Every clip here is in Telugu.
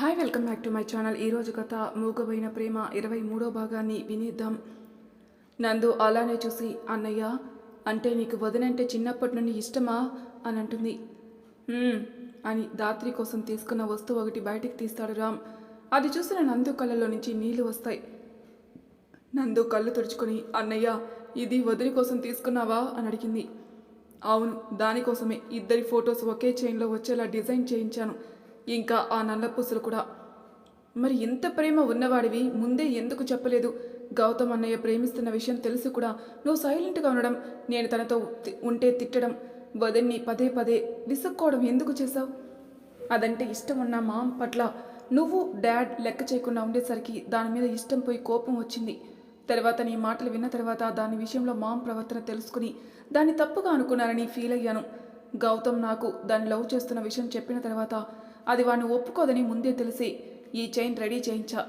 Hi welcome back to my channel ఈరోజు కథ మూగబోయిన ప్రేమ ఇరవై మూడో భాగాన్ని వినిద్దాం. నందు అలానే చూసి అన్నయ్య అంటే నీకు వదినంటే చిన్నప్పటి నుండి ఇష్టమా? అని అంటుంది. అని దాత్రి కోసం తీసుకున్న వస్తువు ఒకటి బయటికి తీస్తాడు రామ్. అది చూసిన నందు కళ్ళలో నుంచి నీళ్ళు వస్తాయి. నందు కళ్ళు తుడుచుకొని అన్నయ్య ఇది వదిలి కోసం తీసుకున్నావా? అని అడిగింది. అవును దానికోసమే. ఇద్దరి ఫొటోస్ ఒకే చైన్లో వచ్చేలా డిజైన్ చేయించాను. ఇంకా ఆ నల్లపూసలు కూడా. మరి ఇంత ప్రేమ ఉన్నవాడివి ముందే ఎందుకు చెప్పలేదు? గౌతమ్ అన్నయ్య ప్రేమిస్తున్న విషయం తెలుసు కూడా. నువ్వు సైలెంట్గా ఉండడం నేను తనతో తి- ఉంటే తిట్టడం వదిన్ని పదే పదే విసుక్కోవడం ఎందుకు చేశావు? అదంటే ఇష్టం ఉన్న మామ్ పట్ల నువ్వు డాడ్ లెక్క చేయకుండా ఉండేసరికి దాని మీద ఇష్టం పోయి కోపం వచ్చింది. తర్వాత నీ మాటలు విన్న తర్వాత దాని విషయంలో మామ్ ప్రవర్తన తెలుసుకుని దాన్ని తప్పుగా అనుకున్నానని ఫీల్ అయ్యాను. గౌతమ్ నాకు దాన్ని లవ్ చేస్తున్న విషయం చెప్పిన తర్వాత అది వాడిని ఒప్పుకోదని ముందే తెలిసి ఈ చైన్ రెడీ చేయించా.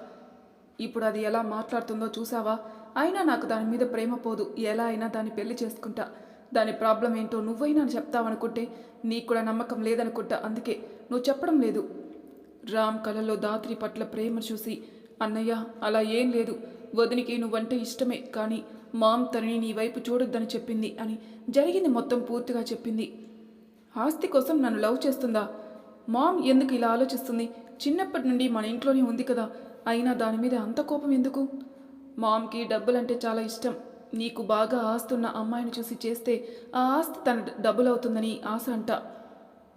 ఇప్పుడు అది ఎలా మాట్లాడుతుందో చూసావా అయినా నాకు దాని మీద ప్రేమ పోదు. ఎలా అయినా దాన్ని పెళ్ళి చేసుకుంటా. దాని ప్రాబ్లం ఏంటో నువ్వైనా చెప్తావనుకుంటే నీకు కూడా నమ్మకం లేదనుకుంటా. అందుకే నువ్వు చెప్పడం లేదు. రామ్ కళలో దాత్రి పట్ల ప్రేమ చూసి అన్నయ్య అలా ఏం లేదు. వదినికి నువ్వంటే ఇష్టమే కానీ మామ్ తనని నీ వైపు చూడొద్దని చెప్పింది అని జరిగింది మొత్తం పూర్తిగా చెప్పింది. ఆస్తి కోసం నన్ను లవ్ చేస్తుందా? మామ్ ఎందుకు ఇలా ఆలోచిస్తుంది? చిన్నప్పటి నుండి మన ఇంట్లోనే ఉంది కదా. అయినా దాని మీద అంత కోపం ఎందుకు? మామ్కి డబ్బులంటే చాలా ఇష్టం. నీకు బాగా ఆస్తున్న అమ్మాయిని చూసి చేస్తే ఆ ఆస్తి తన డబ్బులవుతుందని ఆశ అంట.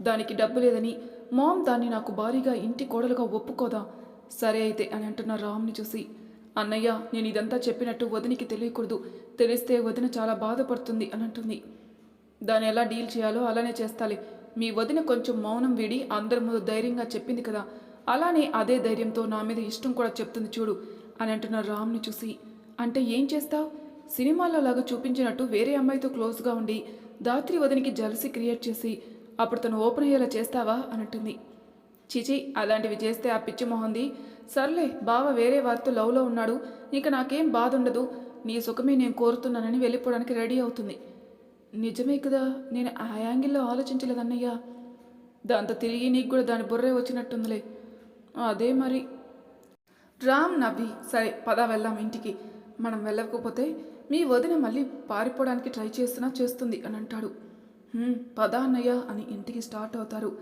దానికి డబ్బు లేదని మామ్ దాన్ని నాకు భారీగా ఇంటి కోడలుగా ఒప్పుకోదా? సరే అయితే అని అంటున్న రామ్ని చూసి అన్నయ్య నేను ఇదంతా చెప్పినట్టు వదినికి తెలియకూడదు. తెలిస్తే వదిన చాలా బాధపడుతుంది అని అంటుంది. దాన్ని ఎలా డీల్ చేయాలో అలానే చేస్తాలే. మీ వదిన కొంచెం మౌనం వీడి అందరి ముందు ధైర్యంగా చెప్పింది కదా. అలానే అదే ధైర్యంతో నా మీద ఇష్టం కూడా చెప్తుంది చూడు అని అంటున్న రామ్ని చూసి అంటే ఏం చేస్తావు? సినిమాలో లాగా చూపించినట్టు వేరే అమ్మాయితో క్లోజ్గా ఉండి దాత్రి వదినికి జలసి క్రియేట్ చేసి అప్పుడు తను ఓపెన్ అయ్యేలా చేస్తావా అని అంటుంది చిచి అలాంటివి చేస్తే ఆ పిచ్చి మొహంది సర్లే బావ వేరే వారితో లవ్లో ఉన్నాడు. ఇక నాకేం బాధ ఉండదు. నీ సుఖమే నేను కోరుతున్నానని వెళ్ళిపోవడానికి రెడీ అవుతుంది. నిజమే కదా నేను ఆ యాంగిల్లో ఆలోచించలేదన్నయ్య. దాంతో తిరిగి నీకు కూడా దాని బుర్రే వచ్చినట్టుందిలే. అదే మరి. రామ్ నవ్వి సరే పద వెళ్దాం ఇంటికి. మనం వెళ్ళకపోతే మీ వదిన మళ్ళీ పారిపోవడానికి ట్రై చేస్తున్నా చేస్తుంది అని అంటాడు. పద అన్నయ్య అని ఇంటికి స్టార్ట్ అవుతారు.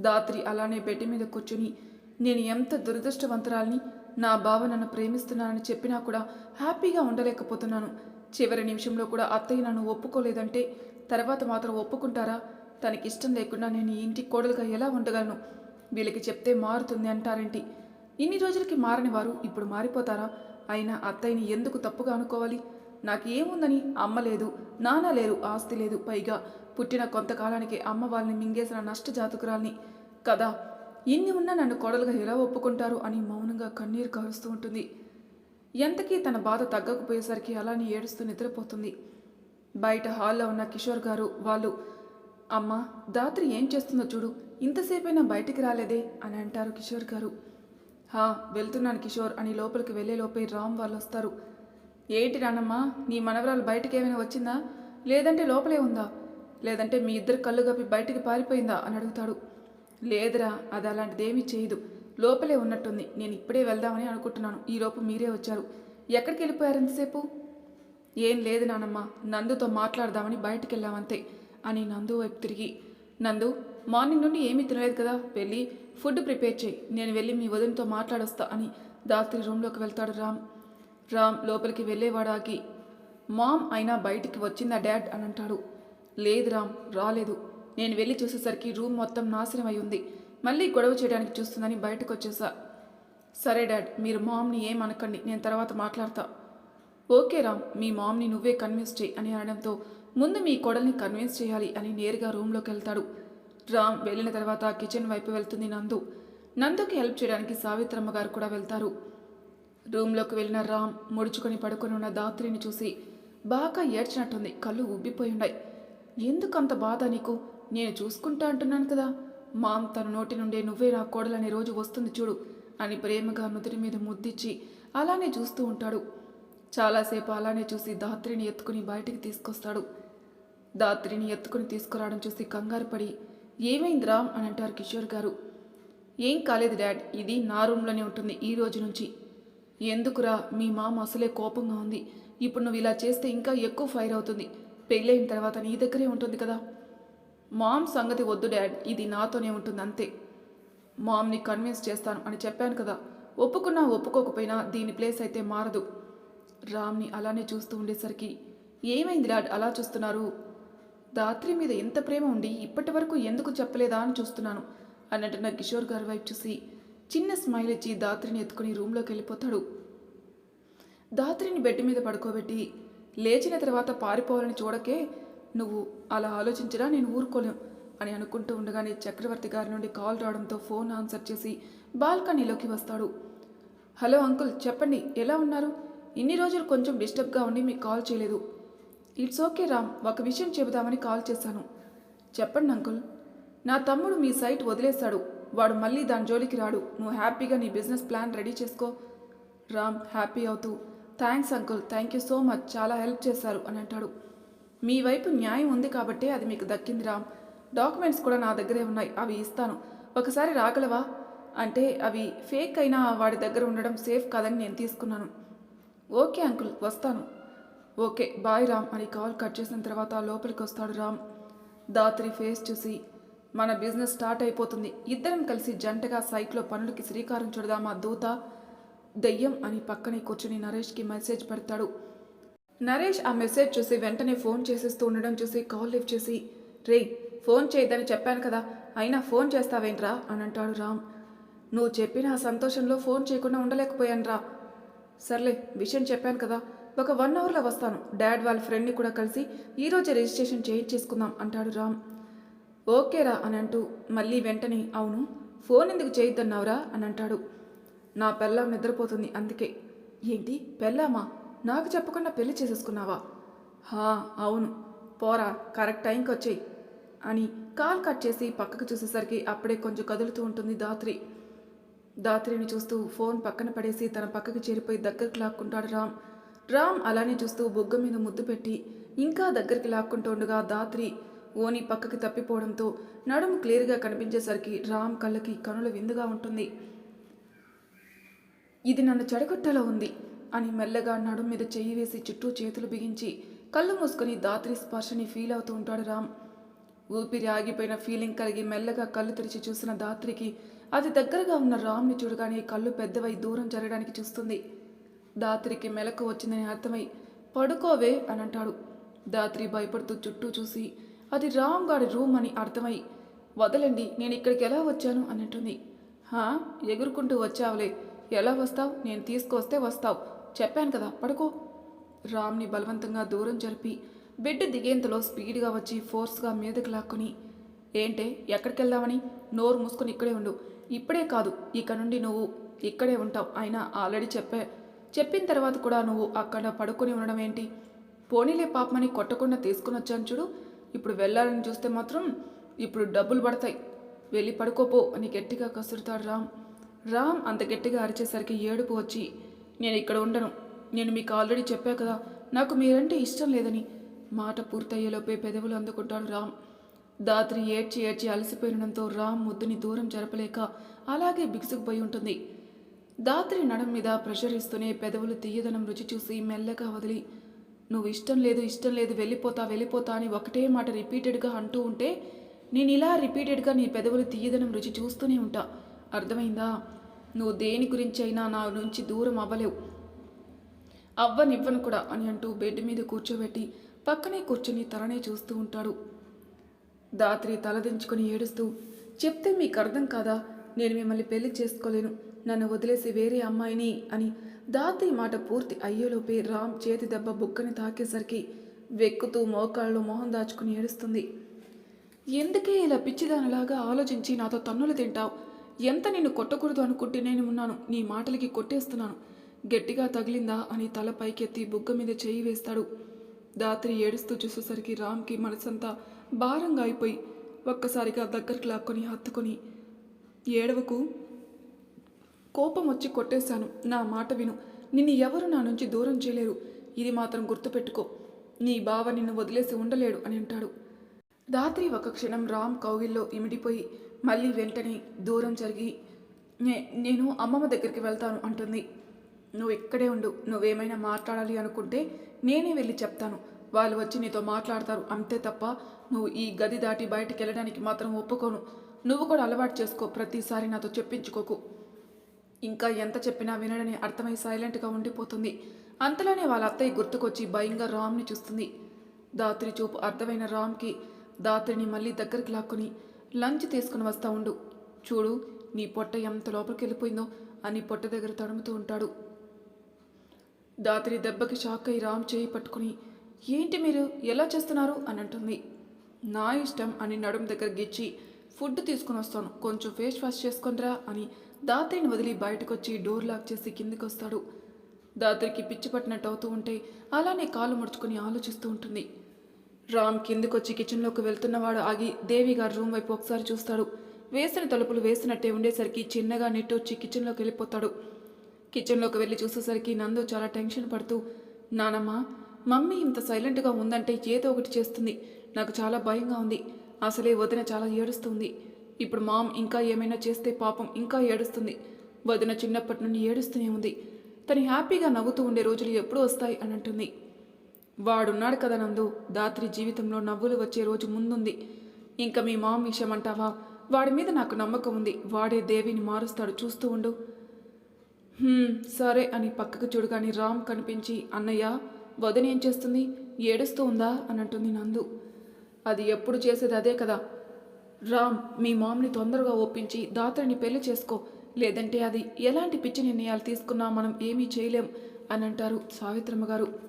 దాత్రి అలానే బెడ్ మీద కూర్చుని నేను ఎంత దురదృష్టవంతురాల్ని నా బావ నన్ను ప్రేమిస్తున్నానని చెప్పినా కూడా హ్యాపీగా ఉండలేకపోతున్నాను. చివరి నిమిషంలో కూడా అత్తయ్య నన్ను ఒప్పుకోలేదంటే తర్వాత మాత్రం ఒప్పుకుంటారా? తనకి ఇష్టం లేకుండా నేను ఇంటి కోడలుగా ఎలా ఉండగలను? వీళ్ళకి చెప్తే మారుతుంది అంటారేంటి? ఇన్ని రోజులకి మారని వారు ఇప్పుడు మారిపోతారా? అయినా అత్తయ్యని ఎందుకు తప్పుగా అనుకోవాలి? నాకు ఏముందని అమ్మ లేదు నాన్న లేరు ఆస్తి లేదు పైగా పుట్టిన కొంతకాలానికి అమ్మ వాళ్ళని మింగేసిన నష్టజాతకురాల్ని. కదా ఇన్ని ఉన్నా నన్ను కోడలుగా ఎలా ఒప్పుకుంటారు అని మౌనంగా కన్నీరు కారుస్తూ ఉంటుంది. ఎంతకీ తన బాధ తగ్గకపోయేసరికి అలానే ఏడుస్తూ నిద్రపోతుంది. బయట హాల్లో ఉన్న కిషోర్ గారు వాళ్ళు అమ్మ దాత్రి ఏం చేస్తుందో చూడు ఇంతసేపైనా బయటికి రాలేదే అని అంటారు కిషోర్ గారు. హా వెళ్తున్నాను కిషోర్ అని లోపలికి వెళ్ళేలోపే రామ్ వాళ్ళు వస్తారు. ఏంటి రానమ్మా నీ మనవరాలు బయటికి ఏమైనా వచ్చిందా? లేదంటే లోపలే ఉందా? లేదంటే మీ ఇద్దరు కళ్ళు కప్పి బయటికి పారిపోయిందా? అని అడుగుతాడు. లేదురా అది అలాంటిదేమీ చేయదు. లోపలే ఉన్నట్టుంది. నేను ఇప్పుడే వెళ్దామని అనుకుంటున్నాను. ఈలోపు మీరే వచ్చారు. ఎక్కడికి వెళ్ళిపోయారు ఎంతసేపు ఏం లేదు నానమ్మ. నందుతో మాట్లాడదామని బయటికి వెళ్ళామంతే అని నందు వైపు తిరిగి నందు మార్నింగ్ నుండి ఏమీ తినలేదు కదా? వెళ్ళి ఫుడ్ ప్రిపేర్ చేయి. నేను వెళ్ళి మీ వదినతో మాట్లాడొస్తా అని దాత్రి రూమ్లోకి వెళ్తాడు రామ్. రామ్ లోపలికి వెళ్ళేవాడాకి మామ్ అయినా బయటికి వచ్చిందా డాడ్? అని అంటాడు. లేదు రామ్ రాలేదు. నేను వెళ్ళి చూసేసరికి రూమ్ మొత్తం నాశనం అయి ఉంది. మళ్ళీ గొడవ చేయడానికి చూస్తుందని బయటకు వచ్చేసా సరే డాడ్ మీరు మామ్ని ఏం అనకండి నేను తర్వాత మాట్లాడతా. ఓకే రామ్ మీ మామ్ని నువ్వే కన్విన్స్ చేయి అని అనడంతో ముందు మీ కోడల్ని కన్విన్స్ చేయాలి అని నేరుగా రూమ్లోకి వెళ్తాడు. రామ్ వెళ్ళిన తర్వాత కిచెన్ వైపు వెళ్తుంది నందు. నందుకి హెల్ప్ చేయడానికి సావిత్రమ్మ గారు కూడా వెళ్తారు. రూమ్లోకి వెళ్ళిన రామ్ ముడుచుకొని పడుకొని ఉన్న దాత్రిని చూసి బాగా ఏడ్చినట్టుంది కళ్ళు ఉబ్బిపోయి ఉన్నాయి. ఎందుకంత బాధ నీకు? నేను చూసుకుంటా అంటున్నాను కదా. మామ్ తన నోటి నుండే నువ్వే నా కోడలనే రోజు వస్తుంది చూడు అని ప్రేమగా నుదిరి మీద ముద్దిచ్చి అలానే చూస్తూ ఉంటాడు. చాలాసేపు అలానే చూసి దాత్రిని ఎత్తుకుని బయటికి తీసుకొస్తాడు. దాత్రిని ఎత్తుకుని తీసుకురావడం చూసి కంగారు పడి ఏమైంది రామ్? అని అంటారు కిషోర్ గారు. ఏం కాలేదు డాడ్ ఇది నా రూమ్లోనే ఉంటుంది ఈ రోజు నుంచి. ఎందుకురా? మీ మామ అసలే కోపంగా ఉంది. ఇప్పుడు నువ్వు ఇలా చేస్తే ఇంకా ఎక్కువ ఫైర్ అవుతుంది. పెళ్ళైన తర్వాత నీ దగ్గరే ఉంటుంది కదా. మామ్ సంగతి వద్దు డాడ్. ఇది నాతోనే ఉంటుంది అంతే మామ్ని కన్విన్స్ చేస్తాను అని చెప్పాను కదా. ఒప్పుకున్నా ఒప్పుకోకపోయినా దీని ప్లేస్ అయితే మారదు. రామ్ని అలానే చూస్తూ ఉండేసరికి ఏమైంది డాడ్? అలా చూస్తున్నారు? దాత్రి మీద ఎంత ప్రేమ ఉండి ఇప్పటి వరకు ఎందుకు చెప్పలేదా అని చూస్తున్నాను అన్నట్టున్న కిషోర్ గారి వైపు చూసి చిన్న స్మైల్ ఇచ్చి దాత్రిని ఎత్తుకుని రూమ్లోకి వెళ్ళిపోతాడు. దాత్రిని బెడ్ మీద పడుకోబెట్టి లేచిన తర్వాత పారిపోవాలని చూడకే నువ్వు అలా ఆలోచించడా నేను ఊరుకోలేం అని అనుకుంటూ ఉండగానే చక్రవర్తి గారి నుండి కాల్ రావడంతో ఫోన్ ఆన్సర్ చేసి బాల్కనీలోకి వస్తాడు. హలో అంకుల్ చెప్పండి ఎలా ఉన్నారు? ఇన్ని రోజులు కొంచెం డిస్టర్బ్గా ఉండి మీకు కాల్ చేయలేదు. ఇట్స్ ఓకే రామ్ ఒక విషయం చెబుదామని కాల్ చేశాను. చెప్పండి అంకుల్. నా తమ్ముడు మీ సైట్ వదిలేశాడు. వాడు మళ్ళీ దాని జోలికి రాడు. నువ్వు హ్యాపీగా నీ బిజినెస్ ప్లాన్ రెడీ చేసుకో. రామ్ హ్యాపీ అవుతూ thanks uncle thank you so much చాలా హెల్ప్ చేశారు అని అంటాడు. మీ వైపు న్యాయం ఉంది కాబట్టే అది మీకు దక్కింది రామ్ డాక్యుమెంట్స్ కూడా నా దగ్గరే ఉన్నాయి. అవి ఇస్తాను. ఒకసారి రాగలవా? అంటే అవి ఫేక్ అయినా వాడి దగ్గర ఉండడం సేఫ్ కాదని నేను తీసుకున్నాను. ఓకే అంకుల్ వస్తాను. ఓకే బాయ్ రామ్ అని కాల్ కట్ చేసిన తర్వాత లోపలికి వస్తాడు రామ్. దాత్రి ఫేస్ చూసి మన బిజినెస్ స్టార్ట్ అయిపోతుంది. ఇద్దరం కలిసి జంటగా సైట్లో పనులకి శ్రీకారం చుడదామా దూత? దెయ్యం అని పక్కనే కూర్చుని నరేష్కి మెసేజ్ పెడతాడు. నరేష్ ఆ మెసేజ్ చూసి వెంటనే ఫోన్ చేసేస్తూ ఉండడం చూసి కాల్ లిఫ్ట్ చేసి రే ఫోన్ చేయొద్దని చెప్పాను కదా అయినా ఫోన్ చేస్తావేంట్రా? అని అంటాడు రామ్. నువ్వు చెప్పిన ఆ సంతోషంలో ఫోన్ చేయకుండా ఉండలేకపోయానురా సర్లే విషయం చెప్పాను కదా ఒక వన్ అవర్లో వస్తాను. డాడ్ వాళ్ళ ఫ్రెండ్ని కూడా కలిసి ఈరోజే రిజిస్ట్రేషన్ చేయించేసుకుందాం అంటాడు రామ్. ఓకేరా అని అంటూ మళ్ళీ వెంటనే అవును ఫోన్ ఎందుకు చేయొద్దన్నావురా? అని అంటాడు. నా పెళ్ళాం నిద్రపోతుంది అందుకే. ఏంటి? పెళ్ళామా? నాకు చెప్పకుండా పెళ్ళి చేసేసుకున్నావా? హా అవును. పోరా కరెక్ట్ టైంకి వచ్చేయి అని కాల్ కట్ చేసి పక్కకు చూసేసరికి అప్పుడే కొంచెం కదులుతూ ఉంటుంది దాత్రి. దాత్రిని చూస్తూ ఫోన్ పక్కన పడేసి తన పక్కకి చేరిపోయి దగ్గరికి లాక్కుంటాడు రామ్. రామ్ అలానే చూస్తూ బొగ్గ మీద ముద్దు పెట్టి ఇంకా దగ్గరికి లాక్కుంటూ ఉండగా దాత్రి ఓని పక్కకి తప్పిపోవడంతో నడుము క్లియర్గా కనిపించేసరికి రామ్ కళ్ళకి కనుల విందుగా ఉంటుంది. ఇది నన్ను చెడగొట్టేలా ఉంది. అని మెల్లగా నడు మీద చెయ్యి వేసి చుట్టూ చేతులు బిగించి కళ్ళు మూసుకొని దాత్రి స్పర్శని ఫీల్ అవుతూ ఉంటాడు రామ్. ఊపిరి ఆగిపోయిన ఫీలింగ్ కలిగి మెల్లగా కళ్ళు తెరిచి చూసిన దాత్రికి అది దగ్గరగా ఉన్న రామ్ని చూడగానే కళ్ళు పెద్దవై దూరం జరగడానికి చూస్తుంది. దాత్రికి మెలకు వచ్చిందని అర్థమై పడుకోవే అని అంటాడు. దాత్రి భయపడుతూ చుట్టూ చూసి అది రామ్ గారి రూమ్ అని అర్థమై వదలండి నేను ఇక్కడికి ఎలా వచ్చాను అని అంటుంది. హా ఎగురుకుంటూ వచ్చావులే. ఎలా వస్తావు? నేను తీసుకొస్తే వస్తావు. చెప్పాను కదా పడుకో. రామ్ని బలవంతంగా దూరం జరిపి బెడ్ దిగేంతలో స్పీడ్గా వచ్చి ఫోర్స్గా మీదకి లాక్కుని ఏంటే ఎక్కడికి వెళ్దామని నోరు మూసుకొని ఇక్కడే ఉండు. ఇప్పుడే కాదు ఇక నుండి నువ్వు ఇక్కడే ఉంటావు అయినా ఆల్రెడీ చెప్పా చెప్పిన తర్వాత కూడా నువ్వు అక్కడ పడుకొని ఉండడం ఏంటి? పోనీలే పాపమని కొట్టకుండా తీసుకుని వచ్చాను చూడు. ఇప్పుడు వెళ్ళాలని చూస్తే మాత్రం ఇప్పుడు డబ్బులు పడతాయి. వెళ్ళి పడుకోపో అని గట్టిగా కసురుతాడు రామ్. రామ్ అంత గట్టిగా అరిచేసరికి ఏడుపు వచ్చి నేను ఇక్కడ ఉండను. నేను మీకు ఆల్రెడీ చెప్పా కదా నాకు మీరంటే ఇష్టం లేదని. మాట పూర్తయ్యేలోపే పెదవులు అందుకుంటాడు రామ్. దాత్రి ఏడ్చి ఏడ్చి అలసిపోయినంతో రామ్ ముద్దుని దూరం జరపలేక అలాగే బిగుసుకుపోయి ఉంటుంది. దాత్రి నడం మీద ప్రెషర్ ఇస్తూనే పెదవులు తీయదనం రుచి చూసి మెల్లగా వదిలి నువ్వు ఇష్టం లేదు ఇష్టం లేదు వెళ్ళిపోతా వెళ్ళిపోతా అని ఒకటే మాట రిపీటెడ్గా అంటూ ఉంటే నేను ఇలా రిపీటెడ్గా నీ పెదవులు తీయదనం రుచి చూస్తూనే ఉంటా. అర్థమైందా? నువ్వు దేని గురించి అయినా నా నుంచి దూరం అవ్వలేవు. అవ్వనివ్వను కూడా అని అంటూ బెడ్ మీద కూర్చోబెట్టి పక్కనే కూర్చొని తలనే చూస్తూ ఉంటాడు. దాత్రి తలదించుకొని ఏడుస్తూ చెప్తే మీకు అర్థం కాదా? నేను మిమ్మల్ని పెళ్ళి చేసుకోలేను. నన్ను వదిలేసి వేరే అమ్మాయిని అని దాత్రి మాట పూర్తి అయ్యేలోపే రామ్ చేతి దెబ్బ బుక్కని తాకేసరికి వెక్కుతూ మోకాళ్ళు మొహం దాచుకుని ఏడుస్తుంది. ఎందుకే ఇలా పిచ్చిదానిలాగా ఆలోచించి నాతో తన్నులు తింటావు? ఎంత నిన్ను కొట్టకూడదు అనుకుంటే నేను ఉన్నాను. నీ మాటలకి కొట్టేస్తున్నాను. గట్టిగా తగిలిందా అని తల పైకెత్తి బుగ్గ మీద చేయి వేస్తాడు. దాత్రి ఏడుస్తూ చూసేసరికి రామ్కి మనసంతా భారంగా అయిపోయి ఒక్కసారిగా దగ్గరికి లాక్కొని హత్తుకొని ఏడవకు. కోపం వచ్చి కొట్టేశాను. నా మాట విను. నిన్ను ఎవరు నా నుంచి దూరం చేయలేరు. ఇది మాత్రం గుర్తుపెట్టుకో. నీ బావ నిన్ను వదిలేసి ఉండలేడు అని అంటాడు. రాత్రి ఒక క్షణం రామ్ కౌగిల్లో ఇమిడిపోయి మళ్ళీ వెంటనే దూరం జరిగి నే నేను అమ్మమ్మ దగ్గరికి వెళ్తాను అంటుంది. నువ్వు ఇక్కడే ఉండు నువ్వేమైనా మాట్లాడాలి అనుకుంటే నేనే వెళ్ళి చెప్తాను. వాళ్ళు వచ్చి నీతో మాట్లాడతారు అంతే తప్ప నువ్వు ఈ గది దాటి బయటికి వెళ్ళడానికి మాత్రం ఒప్పుకోను. నువ్వు కూడా అలవాటు చేసుకో ప్రతిసారి నాతో చెప్పించుకోకు. ఇంకా ఎంత చెప్పినా వినడని అర్థమై సైలెంట్గా ఉండిపోతుంది. అంతలోనే వాళ్ళ అత్తయ్య గుర్తుకొచ్చి భయంగా రామ్ని చూస్తుంది. దాత్రి చూపు అర్థమైన రామ్కి దాత్రిని మళ్ళీ దగ్గరికి లాక్కుని లంచ్ తీసుకుని వస్తా ఉండు. చూడు నీ పొట్ట ఎంత లోపలికి వెళ్ళిపోయిందో అని పొట్ట దగ్గర తడుముతూ ఉంటాడు. దాత్రి దెబ్బకి షాక్ అయి రామ్ చేయి పట్టుకుని ఏంటి మీరు? ఎలా చేస్తున్నారు? అని అంటుంది. నా ఇష్టం అని నడుం దగ్గర గిచ్చి ఫుడ్ తీసుకుని వస్తాను. కొంచెం ఫేస్ వాష్ చేసుకొనిరా అని దాత్రిని వదిలి బయటకు వచ్చి డోర్ లాక్ చేసి కిందికి వస్తాడు. దాత్రికి పిచ్చి పట్టినట్టు అవుతూ ఉంటే అలానే కాళ్ళు ముడుచుకుని ఆలోచిస్తూ ఉంటుంది. రామ్ కిందికొచ్చి కిచెన్లోకి వెళ్తున్నవాడు ఆగి దేవి గారి రూమ్ వైపు ఒకసారి చూస్తాడు. వేసిన తలుపులు వేసినట్టే ఉండేసరికి చిన్నగా నెట్టొచ్చి కిచెన్లోకి వెళ్ళిపోతాడు. కిచెన్లోకి వెళ్ళి చూసేసరికి నందు చాలా టెన్షన్ పడుతూ నానమ్మ మమ్మీ ఇంత సైలెంట్గా ఉందంటే ఏదో ఒకటి చేస్తుంది. నాకు చాలా భయంగా ఉంది. అసలే వదిన చాలా ఏడుస్తుంది. ఇప్పుడు మామ్ ఇంకా ఏమైనా చేస్తే పాపం ఇంకా ఏడుస్తుంది. వదిన చిన్నప్పటి నుండి ఏడుస్తూనే ఉంది. తను హ్యాపీగా నవ్వుతూ ఉండే రోజులు ఎప్పుడు వస్తాయి అని అంటుంది. వాడున్నాడు కదా నందు. దాత్రి జీవితంలో నవ్వులు వచ్చే రోజు ముందుంది. ఇంకా మీ మామ విషయం అంటావా వాడి మీద నాకు నమ్మకం ఉంది. వాడే దేవిని మారుస్తాడు. చూస్తూ ఉండు. సరే అని పక్కకు చూడగానే రామ్ కనిపించి అన్నయ్య వదిన ఏం చేస్తుంది? ఏడుస్తూ ఉందా? అని అంటుంది నందు. అది ఎప్పుడు చేసేది అదే కదా. రామ్ మీ మామ్ని తొందరగా ఒప్పించి దాతరిని పెళ్ళి చేసుకో. లేదంటే అది ఎలాంటి పిచ్చి నిర్ణయాలు తీసుకున్నా మనం ఏమీ చేయలేం అని అంటారు సావిత్రమ్మ గారు.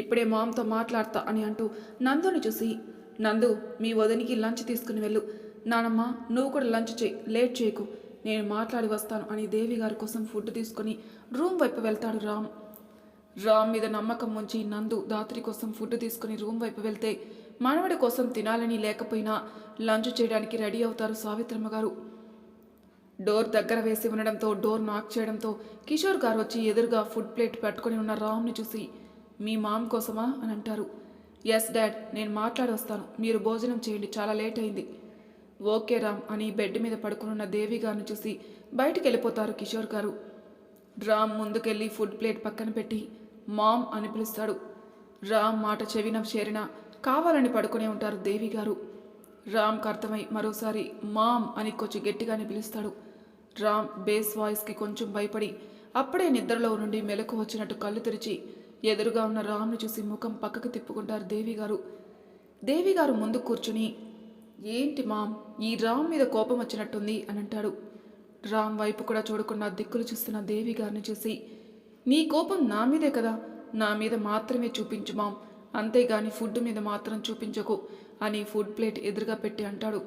ఇప్పుడే మామ్తో మాట్లాడతా అని అంటూ నందుని చూసి నందు మీ వదినికి లంచ్ తీసుకుని వెళ్ళు. నానమ్మ నువ్వు కూడా లంచ్ చేయి లేట్ చేయకు. నేను మాట్లాడి వస్తాను అని దేవి గారి కోసం ఫుడ్ తీసుకొని రూమ్ వైపు వెళ్తాడు రామ్. రామ్ మీద నమ్మకం ఉంచి నందు దాత్రి కోసం ఫుడ్ తీసుకుని రూమ్ వైపు వెళ్తే మనవడి కోసం తినాలని లేకపోయినా లంచ్ చేయడానికి రెడీ అవుతారు సావిత్రమ్మ గారు. డోర్ దగ్గర వేసి ఉండడంతో డోర్ నాక్ చేయడంతో కిషోర్ గారు వచ్చి ఎదురుగా ఫుడ్ ప్లేట్ పెట్టుకొని ఉన్న రామ్ని చూసి మీ మామ్ కోసమా అని అంటారు. ఎస్ డాడ్ నేను మాట్లాడి వస్తాను మీరు భోజనం చేయండి చాలా లేట్ అయింది. ఓకే రామ్ అని బెడ్ మీద పడుకునున్న దేవి గారిని చూసి బయటికి వెళ్ళిపోతారు కిషోర్ గారు. రామ్ ముందుకెళ్ళి ఫుడ్ ప్లేట్ పక్కన పెట్టి మామ్ అని పిలుస్తాడు. రామ్ మాట చెవిన చేరిన కావాలని పడుకునే ఉంటారు దేవి గారు. రామ్కి అర్థమై మరోసారి మామ్ అని కొంచెం గట్టిగానే పిలుస్తాడు. రామ్ బేస్ వాయిస్కి కొంచెం భయపడి అప్పుడే నిద్రలో నుండి మెలకు వచ్చినట్టు కళ్ళు తెరిచి ఎదురుగా ఉన్న రామ్ని చూసి ముఖం పక్కకు తిప్పుకుంటారు దేవి గారు. ముందు కూర్చుని ఏంటి మామ్ ఈ రామ్ మీద కోపం వచ్చినట్టుంది అని అంటాడు. రామ్ వైపు కూడా చూడకుండా దిక్కులు చూస్తున్న దేవి గారిని చూసి నీ కోపం నా మీదే కదా? నా మీద మాత్రమే చూపించు మామ్. అంతేగాని ఫుడ్ మీద మాత్రం చూపించకు అని ఫుడ్ ప్లేట్ ఎదురుగా పెట్టి అంటాడు.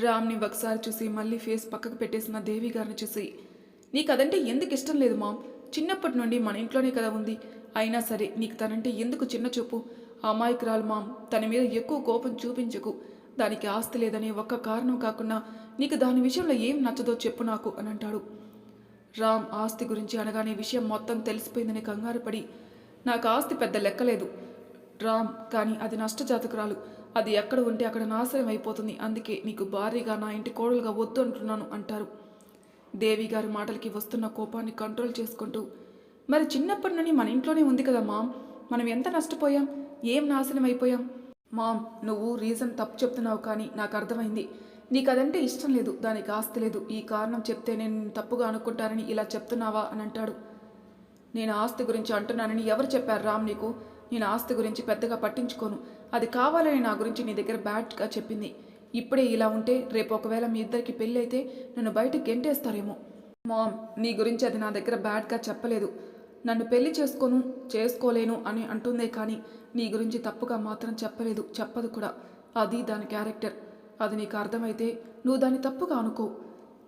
రామ్ని ఒకసారి చూసి మళ్ళీ ఫేస్ పక్కకు పెట్టేసిన దేవి గారిని చూసి నీకు అదంటే ఎందుకు ఇష్టం లేదు మామ్? చిన్నప్పటి నుండి మన ఇంట్లోనే కదా ఉంది. అయినా సరే నీకు తనంటే ఎందుకు చిన్న చూపు? అమాయకురాలు మామ్ తన మీద ఎక్కువ కోపం చూపించకు. దానికి ఆస్తి లేదనే ఒక్క కారణం కాకుండా నీకు దాని విషయంలో ఏం నచ్చదో చెప్పు నాకు అని అంటాడు. రామ్ ఆస్తి గురించి అనగానే విషయం మొత్తం తెలిసిపోయిందని కంగారు పడి నాకు ఆస్తి పెద్ద లెక్కలేదు రామ్ కానీ అది నష్టజాతకురాలు. అది ఎక్కడ ఉంటే అక్కడ నాశనం అయిపోతుంది. అందుకే నీకు భారీగా నా ఇంటి కోడలుగా వద్దు అంటున్నాను అంటారు. దేవి గారి మాటలకి వస్తున్న కోపాన్ని కంట్రోల్ చేసుకుంటూ మరి చిన్నప్పటి నుండి మన ఇంట్లోనే ఉంది కదా మామ్ మనం ఎంత నష్టపోయాం ఏం నాశనం అయిపోయాం? మామ్ నువ్వు రీజన్ తప్పు చెప్తున్నావు కానీ నాకు అర్థమైంది. నీకు అదంటే ఇష్టం లేదు దానికి ఆస్తి లేదు. ఈ కారణం చెప్తే నేను తప్పుగా అనుకుంటానని ఇలా చెప్తున్నావా? అని అంటాడు. నేను ఆస్తి గురించి అంటున్నానని ఎవరు చెప్పారు రామ్ నీకు? నేను ఆస్తి గురించి పెద్దగా పట్టించుకోను. అది కావాలని నా గురించి నీ దగ్గర బ్యాడ్గా చెప్పింది. ఇప్పుడే ఇలా ఉంటే రేపు ఒకవేళ మీ ఇద్దరికి పెళ్ళి అయితే నన్ను బయటకు గెంటేస్తారేమో. మామ్ నీ గురించి అది నా దగ్గర బ్యాడ్గా చెప్పలేదు. నన్ను పెళ్ళి చేసుకోను చేసుకోలేను అని అంటుందే కానీ నీ గురించి తప్పుగా మాత్రం చెప్పలేదు చెప్పదు కూడా. అది దాని క్యారెక్టర్. అది నీకు అర్థమైతే నువ్వు దాన్ని తప్పుగా అనుకో.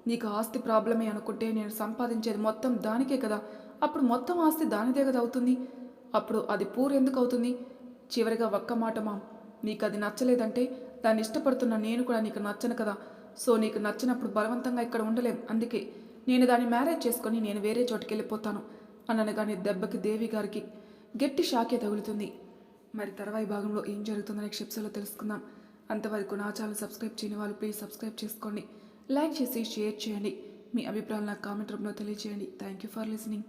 నీకు ఆస్తి ప్రాబ్లమే అనుకుంటే నేను సంపాదించేది మొత్తం దానికే కదా. అప్పుడు మొత్తం ఆస్తి దానిదే కదా అవుతుంది. అప్పుడు అది పూర్ ఎందుకు అవుతుంది? చివరిగా ఒక్క మాట మామ్ నీకు అది నచ్చలేదంటే దాన్ని ఇష్టపడుతున్న నేను కూడా నీకు నచ్చను కదా. సో నీకు నచ్చినప్పుడు బలవంతంగా ఇక్కడ ఉండలేం. అందుకే నేను దాన్ని మ్యారేజ్ చేసుకొని నేను వేరే చోటుకి వెళ్ళిపోతాను అనగానే దెబ్బకి దేవి గారికి గట్టి షాకే తగులుతుంది. మరి తర్వాయి భాగంలో ఏం జరుగుతుందో క్షిప్సలో తెలుసుకుందాం. అంతవరకు నా ఛానల్ సబ్స్క్రైబ్ చేయని వాళ్ళు ప్లీజ్ సబ్స్క్రైబ్ చేసుకోండి. లైక్ చేసి షేర్ చేయండి. మీ అభిప్రాయాలు నాకు కామెంట్ రూపంలో తెలియజేయండి థ్యాంక్ యూ ఫర్ లిసనింగ్.